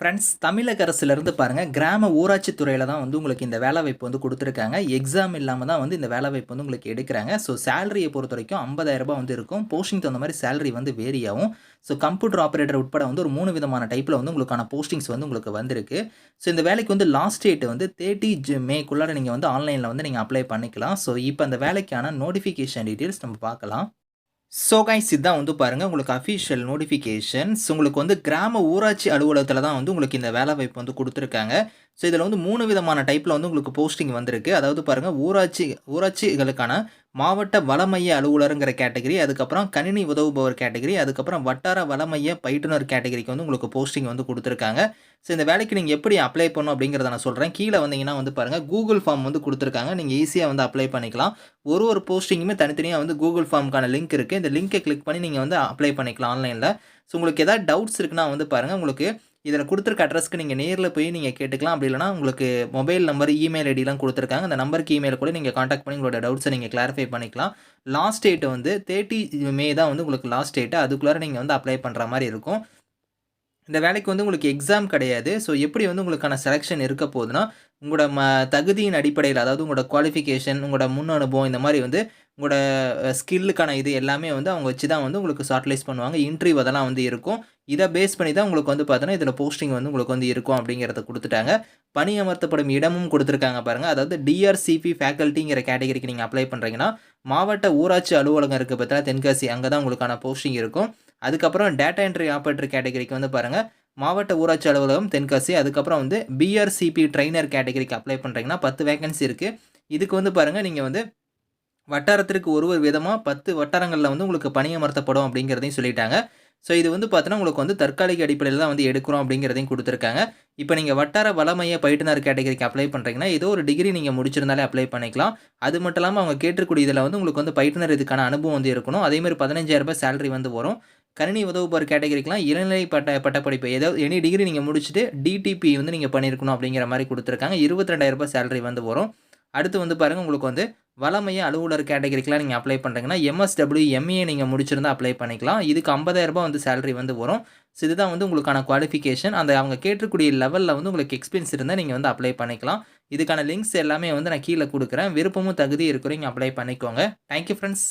Friends தமிழக அரசுலேருந்து பாருங்கள் கிராம ஊராட்சி துறையில் தான் வந்து உங்களுக்கு இந்த வேலைவாய்ப்பு வந்து கொடுத்துருக்காங்க. எக்ஸாம் இல்லாமல் தான் வந்து இந்த வேலைவாய்ப்பு வந்து உங்களுக்கு எடுக்கிறாங்க. ஸோ சேலரியை பொறுத்த வரைக்கும் ஐம்பதாயிரரூபா வந்து இருக்கும். போஸ்டிங் தகுந்த மாதிரி சேலரி வந்து வேரி ஆகும். ஸோ கம்ப்யூட்டர் ஆப்ரேட்டர் உட்பட வந்து ஒரு மூணு விதமான டைப்பில் வந்து உங்களுக்கான போஸ்டிங்ஸ் வந்து உங்களுக்கு வந்திருக்கு. ஸோ இந்த வேலைக்கு வந்து லாஸ்ட் டேட் வந்து தேர்ட்டி மேக்குள்ளார நீங்கள் வந்து ஆன்லைனில் வந்து நீங்கள் அப்ளை பண்ணிக்கலாம். ஸோ இப்போ அந்த வேலைக்கான நோட்டிஃபிகேஷன் டீட்டெயில்ஸ் நம்ம பார்க்கலாம். ஸோ கைஸ் இதுதான் வந்து பாருங்கள் உங்களுக்கு அஃபிஷியல் நோட்டிஃபிகேஷன்ஸ் உங்களுக்கு வந்து கிராம ஊராட்சி அலுவலகத்தில் தான் வந்து உங்களுக்கு இந்த வேலை வாய்ப்பு வந்து கொடுத்துருக்காங்க. ஸோ இதில் வந்து மூணு விதமான டைப்பில் வந்து உங்களுக்கு போஸ்டிங் வந்திருக்கு. அதாவது பாருங்கள் ஊராட்சி ஊராட்சிகளுக்கான மாவட்ட வளமைய அலுவலருங்கிற கேட்டகரி அதுக்கப்புறம் கணினி உதவுபவர் கேட்டகரி அதுக்கப்புறம் வட்டார வளமைய பயிற்றுனர் கேட்டகரிக்கு வந்து உங்களுக்கு போஸ்டிங் வந்து கொடுத்துருக்காங்க. ஸோ இந்த வேலைக்கு நீங்கள் எப்படி அப்ளை பண்ணணும் அப்படிங்கிறத நான் சொல்கிறேன் கீழே வந்தீங்கன்னா வந்து பாருங்கள் கூகுள் ஃபார்ம் வந்து கொடுத்துருக்காங்க. நீங்கள் ஈஸியாக வந்து அப்ளை பண்ணிக்கலாம். ஒரு ஒரு போஸ்டிங்குமே தனித்தனியாக வந்து கூகுள் ஃபார்முக்கான லிங்க் இருக்குது இந்த லிங்கை கிளிக் பண்ணி நீங்கள் வந்து அப்ளை பண்ணிக்கலாம் ஆன்லைனில் ஸோ உங்களுக்கு எதாவது டவுட்ஸ் இருக்குன்னா வந்து பாருங்கள் உங்களுக்கு இதில் கொடுத்துருக்க அட்ரஸ்க்கு நீங்கள் நேரில் போய் நீங்கள் கேட்டுக்கலாம். அப்படி இல்லைனா உங்களுக்கு மொபைல் நம்பர் இமெயில் ஐடிலாம் கொடுத்துருக்காங்க. அந்த நம்பருக்கு இமெயில் கூட நீங்கள் காண்டாக்ட் பண்ணி உங்களோட டவுட்ஸை நீங்கள் கிளாரிஃபை பண்ணிக்கலாம். லாஸ்ட் டேட்டு வந்து தேர்ட்டி மே தான் வந்து உங்களுக்கு லாஸ்ட் டேட்டு அதுக்குள்ளார நீங்கள் வந்து அப்ளை பண்ணுற மாதிரி இருக்கும். இந்த வேலைக்கு வந்து உங்களுக்கு எக்ஸாம் கிடையாது. ஸோ எப்படி வந்து உங்களுக்கான செலெக்ஷன் இருக்க போகுதுன்னா உங்களோட ம தகுதியின் அடிப்படையில் அதாவது உங்களோட குவாலிஃபிகேஷன் உங்களோட முன் அனுபவம் இந்த மாதிரி வந்து உங்களோட ஸ்கில்லுக்கான இது எல்லாமே வந்து அவங்க வச்சு தான் வந்து உங்களுக்கு ஷார்ட்லைஸ் பண்ணுவாங்க. இன்டர்வியூ அதெல்லாம் வந்து இருக்கும். இதை பேஸ் பண்ணி தான் உங்களுக்கு வந்து பார்த்தோன்னா இதில் போஸ்டிங் வந்து உங்களுக்கு வந்து இருக்கும் அப்படிங்கிறத கொடுத்துட்டாங்க. பணி அமர்த்தப்படும் இடமும் கொடுத்துருக்காங்க பாருங்கள் அதாவது டிஆர்சிபி ஃபேக்கல்ட்டிங்கிற கேட்டகரிக்கு நீங்கள் அப்ளை பண்ணுறீங்கன்னா மாவட்ட ஊராட்சி அலுவலகம் இருக்குது பார்த்தீங்கன்னா தென்காசி அங்கே தான் உங்களுக்கான போஸ்டிங் இருக்கும். அதுக்கப்புறம் டேட்டா என்ட்ரி ஆப்ரேட்டர் கேட்டகரிக்கு வந்து பாருங்கள் மாவட்ட ஊராட்சி அலுவலகம் தென்காசி அதுக்கப்புறம் வந்து பிஆர்சிபி ட்ரைனர் கேட்டகரிக்கு அப்ளை பண்ணுறீங்கன்னா பத்து வேகன்சி இருக்குது இதுக்கு வந்து பாருங்கள் நீங்கள் வந்து வட்டாரத்திற்கு ஒரு ஒரு விதமாக பத்து வட்டாரங்களில் வந்து உங்களுக்கு பணியமர்த்தப்படும் அப்படிங்கிறதையும் சொல்லிட்டாங்க. ஸோ இது வந்து பார்த்தோன்னா உங்களுக்கு வந்து தற்காலிக அடிப்படையில் தான் வந்து எடுக்கிறோம் அப்படிங்கிறதையும் கொடுத்துருக்காங்க. இப்போ நீங்கள் வட்டார வளமைய பயிற்றுனர் கேட்டகரிக்கு அப்ளை பண்ணுறீங்கன்னா ஏதோ ஒரு டிகிரி நீங்கள் முடிச்சிருந்தாலே அப்ளை பண்ணிக்கலாம். அது மட்டும் இல்லாமல் அவங்க கேட்டுக்கூடிய இதில் வந்து உங்களுக்கு வந்து பயிற்றுனர் இதுக்கான அனுபவம் வந்து இருக்கணும். அதேமாதிரி பதினஞ்சாயிரரூபா சேலரி வந்து வரும். கணினி உதவுபவர் கேட்டகரிக்கெலாம் இளநிலை பட்ட பட்டப்படிப்பு ஏதாவது எனி டிகிரி நீங்கள் முடிச்சுட்டு டிடிபி வந்து நீங்கள் பண்ணியிருக்கணும் அப்படிங்கிற மாதிரி கொடுத்துருக்காங்க. இருபத்தி ரெண்டாயிரம் சேலரி வந்து வரும். அடுத்து வந்து பாருங்கள் உங்களுக்கு வந்து வளமைய அலுவலர் கேட்டகரிக்கெலாம் நீங்கள் அப்ளை பண்ணுறீங்கன்னா எம்எஸ்டபிள்யூ எம்ஏ நீங்கள் முடிச்சிருந்தால் அப்ளை பண்ணிக்கலாம். இதுக்கு ஐம்பதாயிரரூபா வந்து சேலரி வந்து வரும். ஸோ இதுதான் வந்து உங்களுக்கான குவாலிஃபிகேஷன் அந்த அவங்க கேட்டக்கூடிய லெவலில் வந்து உங்களுக்கு எக்ஸ்பீரியன்ஸ் இருந்தால் நீங்கள் வந்து அப்ளை பண்ணிக்கலாம். இதுக்கான லிங்க்ஸ் எல்லாமே வந்து நான் கீழே கொடுக்குறேன். விருப்பமும் தகுதி இருக்கிறவங்க அப்ளை பண்ணிக்கோங்க. Thank you friends